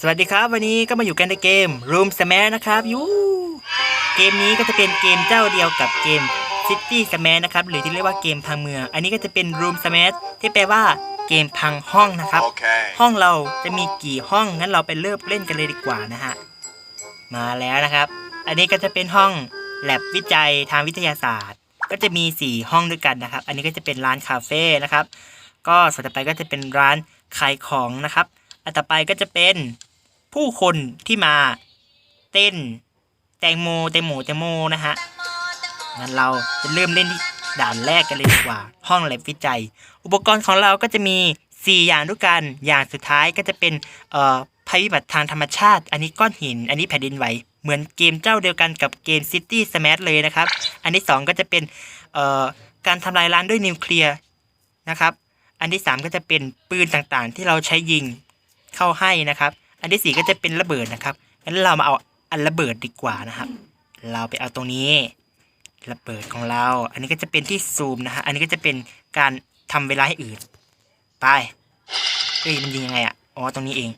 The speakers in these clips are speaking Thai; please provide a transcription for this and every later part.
สวัสดีครับวันนี้ก็มาอยู่กันในเกม Room Smash นะครับยูเกมนี้ก็จะเป็นเกมเจ้าเดียวกับเกม City Smash นะครับหรือที่เรียกว่าเกมพังเมือง อันนี้ก็จะเป็น Room Smash ที่แปลว่าเกมพังห้องนะครับ Okay. ห้องเราจะมีกี่ห้องงั้นเราไปเริ่มเล่นกันเลยดีกว่านะฮะมาแล้วนะครับ อันนี้ก็จะเป็นห้องแลบวิจัยทางวิทยาศาสตร์ ก็จะมี 4 ห้องด้วยกันนะครับ อันนี้ก็จะเป็นร้านคาเฟ่นะครับ ก็ส่วนต่อไปก็จะเป็นร้านขายของนะครับ อันต่อไปก็จะเป็น ผู้คนที่มาเต้น แตงโมแตงโมแตงโมนะฮะงั้นเราจะเริ่มเล่นที่ด่านแรกกันเลยดีกว่า ห้องแลบวิจัย อุปกรณ์ของเราก็จะมี 4 อย่างด้วยกันอย่างสุดท้ายก็จะเป็นเอ่อภัยพิบัติทางธรรมชาติ อันนี้ก้อนหิน อันนี้แผ่นดินไหว เหมือนเกมเจ้าเดียวกันกับเกม City Smash เลยนะครับ อันที่ 2 ก็จะเป็นเอ่อการทำลายล้างด้วยนิวเคลียร์นะครับ อันที่ 3 ก็จะเป็นปืนต่างๆ ที่เราใช้ยิงเข้าให้นะครับ อันที่4ก็จะเป็นระเบิดนะครับงั้นเรามาเอาอันระเบิดดีกว่านะครับ เราไปเอาตรงนี้ระเบิดของเรา อันนี้ก็จะเป็นที่ซูมนะฮะ อันนี้ก็จะเป็นการทำเวลาให้อืดไปเอ้ยมันยิงยังไงอะอ๋อ ตรงนี้เอง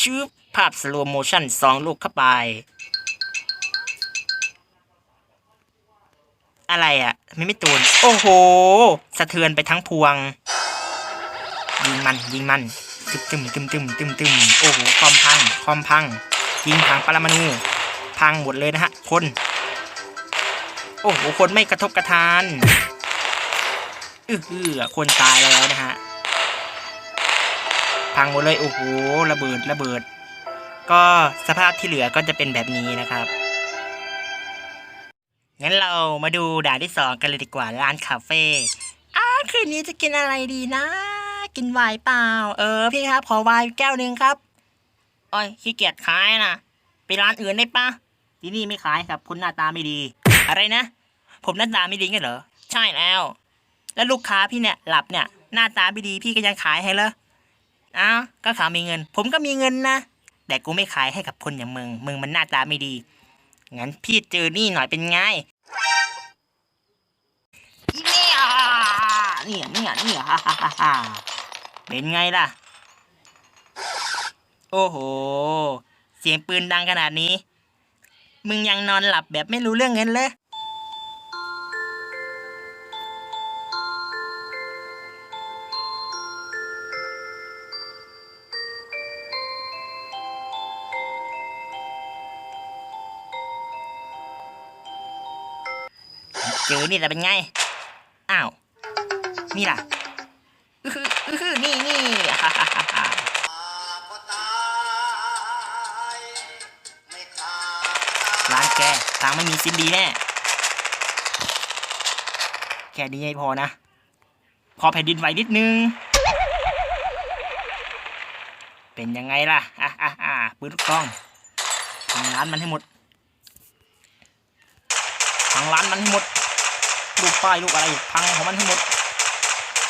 ชื่อภาพสโลโมชั่นสองลูกเข้าไป อะไรอะ ไม่ไม่ตูน โอ้โห สะเทือนไปทั้งพวง ยิงมัน ยิงมัน ตึมตึมตึมตึมตึมตึมโอ้โหคอมพังคอมพังยิงทางปรมาณูพังหมดเลยนะฮะคน โอ้โหคนไม่กระทบกระทานอืออคนตายแล้วนะฮะพังหมดเลยโอ้โหระเบิดระเบิด ก็สภาพที่เหลือก็จะเป็นแบบนี้นะครับงั้นเรามาดูด่านที่สองกันเลยดีกว่าร้านคาเฟ่อ้าคืนนี้จะกินอะไรดีนะ กินไวน์เปล่า เออพี่ครับ ขอไวน์แก้วหนึ่งครับโอ้ยขี้เกียจขายนะไปร้านอื่นได้ปะที่นี่ไม่ขายครับคุณหน้าตาไม่ดี อะไรนะ ผมหน้าตาไม่ดีงั้นเหรอ ใช่แล้ว แล้วลูกค้าพี่เนี่ยหลับเนี่ย หน้าตาไม่ดีพี่ก็ยังขายให้เหรออ้าวก็เขามีเงิน ผมก็มีเงินนะแต่กูไม่ขายให้กับคนอย่างมึง มึงมันหน้าตาไม่ดี งั้นพี่เจอนี่หน่อยเป็นไงเนี่ยเนี่ยเนี่ยเนี่ยฮ่าฮ่าฮ่า เป็นไงล่ะ โอ้โห เสียงปืนดังขนาดนี้ มึงยังนอนหลับแบบไม่รู้เรื่องเงินเลย เจอนี่แหละเป็นไง อ้าว นี่ล่ะ อือนี่นี่ฮ่าฮ่าฮ่าร้านแกทางไม่มีซินดีแน่ แค่นี้ไม่พอนะขอแผ่นดินไหวนิดนึง เป็นยังไงล่ะอะอะอะปืนลูกซองทำร้านมันให้หมดพังร้านมันให้หมดลูกป้ายลูกอะไรพังของมันให้หมด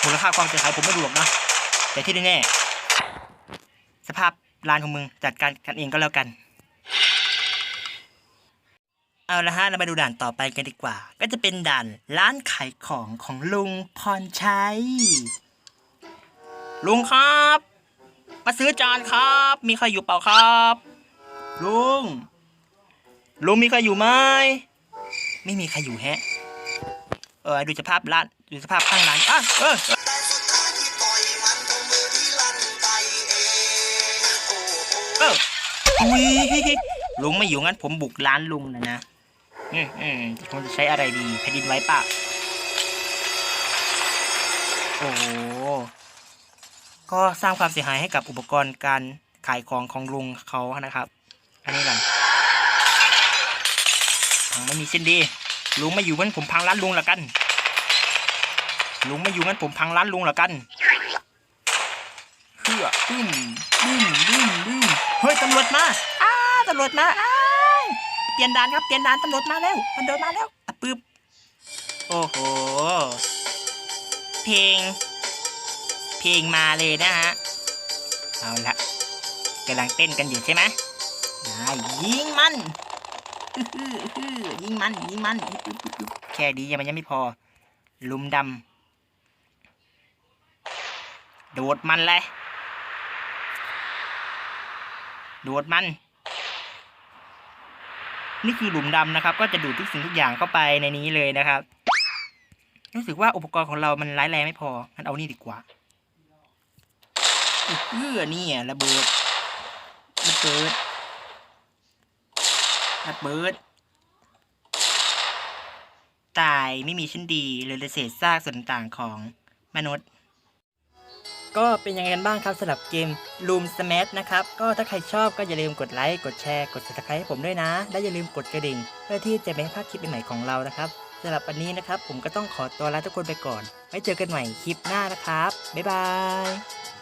มูลค่าความเสียหายผมไม่รู้หรอกนะ แต่ที่แน่ๆสภาพร้านของมึงจัดการกันเองก็แล้วกัน เอาละฮะเรามาดูด่านต่อไปกันดีกว่า ก็จะเป็นด่านร้านขายของของลุงพรชัย ลุงครับ มาซื้อจานครับ มีใครอยู่เปล่าครับ ลุง ลุงมีใครอยู่ไหม ไม่มีใครอยู่แฮะ เออดูสภาพร้าน ดูสภาพข้างร้านอะเออเอออุ้ยลุงไม่อยู่งั้นผมบุกร้านลุงนะนะอืมอืมผมจะใช้อะไรดีแผ่นดินไหว้ปะโอ้โหก็สร้างความเสียหายให้กับอุปกรณ์การขายของของลุงเขานะครับ อันนี้กันพังไม่มีเส้นดีลุงไม่อยู่งั้นผมพังร้านลุงละกัน ลุงไม่อยู่งั้นผมพังร้านลุงละกันเฮือบึ้มบึ้มบึ้มบึ้มเฮ้ยตำรวจมาอ้าตำรวจมาอ้าเปลี่ยนด่านครับเปลี่ยนด่านตำรวจมาแล้วตำรวจมาแล้วอะปึ๊บโอ้โห เพลง เพลงมาเลยนะฮะ เอาละกำลังเต้นกันอยู่ใช่ไหมอ่ายิงมันยิงมันยิงมัน แค่ดียังมันยังไม่พอ ลุมดำ ดดมันเลยโดดมัน นี่คือหลุมดำนะครับ ก็จะดูดทุกสิ่งทุกอย่างเข้าไปในนี้เลยนะครับ รู้สึกว่าอุปกรณ์ของเรามันร้ายแรงไม่พองั้นเอานี่ดีกว่าเออนี่ระเบิดระเบิดระเบิดตายไม่มีชิ้นดีเลยเศษซากส่วนต่างของมนุษย์ ก็เป็นยังไงกันบ้างครับสำหรับเกม Room Smash นะครับ ก็ถ้าใครชอบก็อย่าลืมกดไลค์ กดแชร์ กด subscribe ให้ผมด้วยนะ และอย่าลืมกดกระดิ่ง เพื่อที่จะไม่พลาดคลิปใหม่ๆของเรานะครับสำหรับวันนี้นะครับ ผมก็ต้องขอตัวลาทุกคนไปก่อน ไว้เจอกันใหม่คลิปหน้านะครับ บ๊ายบาย